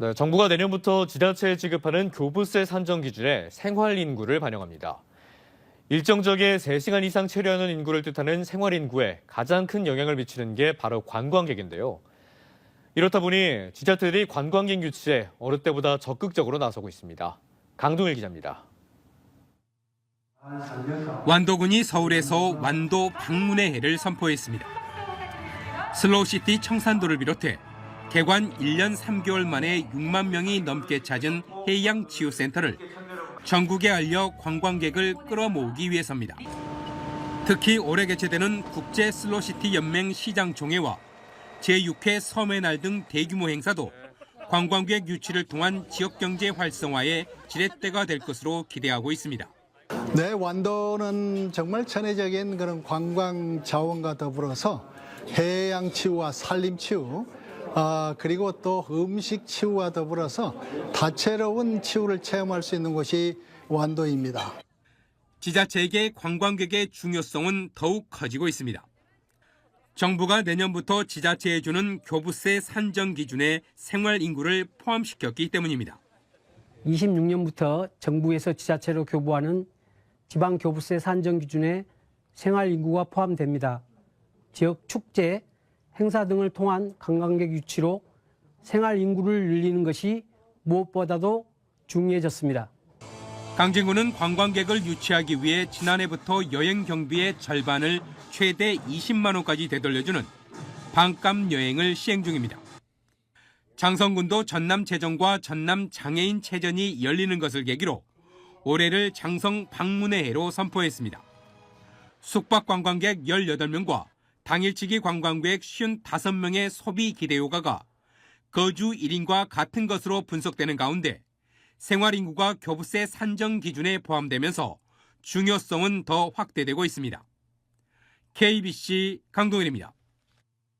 네, 정부가 내년부터 지자체에 지급하는 교부세 산정 기준에 생활 인구를 반영합니다. 일정적에 3시간 이상 체류하는 인구를 뜻하는 생활 인구에 가장 큰 영향을 미치는 게 바로 관광객인데요. 이렇다 보니 지자체들이 관광객 유치에 어느 때보다 적극적으로 나서고 있습니다. 강동일 기자입니다. 완도군이 서울에서 완도 방문의 해를 선포했습니다. 슬로우시티 청산도를 비롯해 개관 1년 3개월 만에 6만 명이 넘게 찾은 해양 치유센터를 전국에 알려 관광객을 끌어모으기 위해서입니다. 특히 올해 개최되는 국제 슬로시티 연맹 시장 종회와 제6회 섬의 날 등 대규모 행사도 관광객 유치를 통한 지역 경제 활성화의 지렛대가 될 것으로 기대하고 있습니다. 네, 완도는 정말 천혜적인 그런 관광 자원과 더불어서 해양 치유와 산림 치유, 아, 그리고 또 음식 치유와 더불어서 다채로운 치유를 체험할 수 있는 곳이 완도입니다. 지자체에게 관광객의 중요성은 더욱 커지고 있습니다. 정부가 내년부터 지자체에 주는 교부세 산정 기준에 생활 인구를 포함시켰기 때문입니다. 26년부터 정부에서 지자체로 교부하는 지방 교부세 산정 기준에 생활 인구가 포함됩니다. 지역 축제, 행사 등을 통한 관광객 유치로 생활 인구를 늘리는 것이 무엇보다도 중요해졌습니다. 강진구는 관광객을 유치하기 위해 지난해부터 여행 경비의 절반을 최대 20만 원까지 되돌려주는 반값 여행을 시행 중입니다. 장성군도 전남 재정과 전남 장애인 체전이 열리는 것을 계기로 올해를 장성 방문의 해로 선포했습니다. 숙박 관광객 18명과 당일치기 관광객 55명의 소비 기대 효과가 거주 1인과 같은 것으로 분석되는 가운데 생활 인구가 교부세 산정 기준에 포함되면서 중요성은 더 확대되고 있습니다. KBC 강동일입니다.